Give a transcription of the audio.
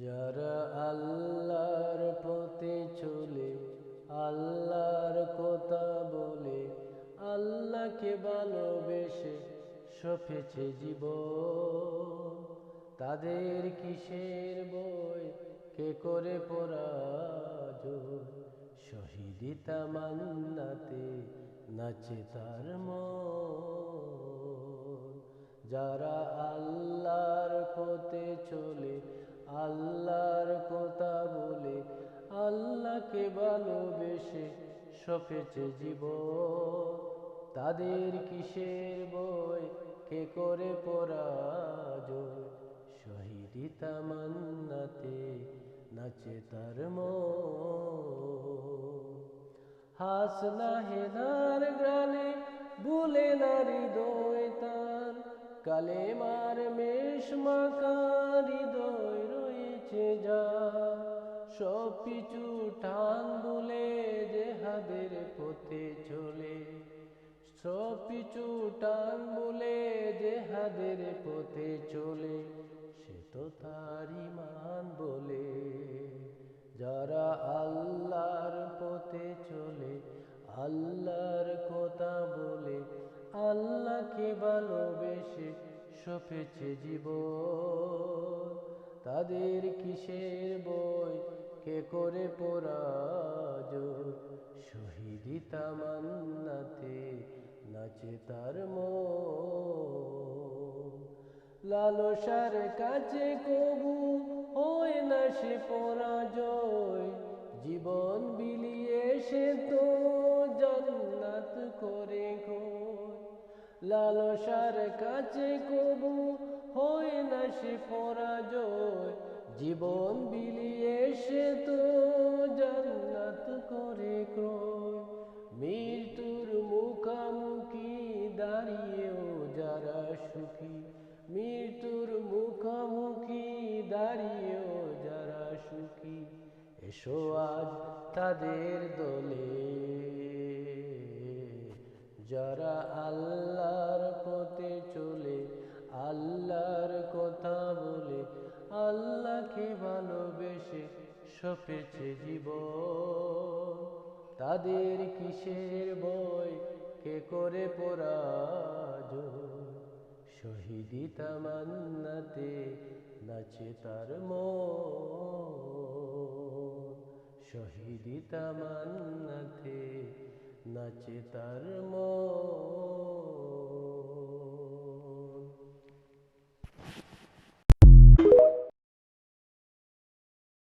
যারা আল্লাহর পথে চলে, আল্লাহর কথা বলে, আল্লাহকে ভালোবেসে সফেছে জীব তাদের কিসের বই, কে করে পরাজ শহীদিতা মান্নাতে নাচে তার মন। যারা আল্লাহর আল্লাহকে ভালোবেসে সফেছে জীব। তাদের কিসের বই? কে করে পরাজ শহীদিতা মান্নাতে নাচে তার মন। হাসনা হেদার গ্রানে ভুলে না হৃদয় তার। কালে মার মেষ মাকা হৃদয় রয়েছে যা সব পিছু টান বলে যে হাদের পথে চলে। সব পিছু টান বলে যে হাদের পথে চলে, সে তো তার ইমান বলে। যারা আল্লাহর পথে চলে, আল্লাহর কথা বলে, আল্লাহকে ভালোবেসে সফেছে জীব তাদের কিসের বই কে করে পরাজ শহীদিতা মান্নাতে নাচে তার লালসার কাছে কবু হয় না সে পরাজয়। জীবন বিলিয়ে সে তো জান্নাত করে গো লালসার কাছে কবু হয় না সে পরাজয়। জীবন বিলিয়ে সে তো জান্নাত করে ক্রয়। মৃত্যুর মুখামুখি দাঁড়িয়েও যারা সুখী। মৃত্যুর মুখামুখি দাঁড়িয়েও যারা সুখী। এসো আজ তাদের দলে। যারা আল্লাহর সপেছে জীবন। তাদের কিসের বই? কে করে পরাজ? শহীদিতা মান্নাতে নাচে তার মন। শহীদিতা মান্নাতে নাচে তার মন।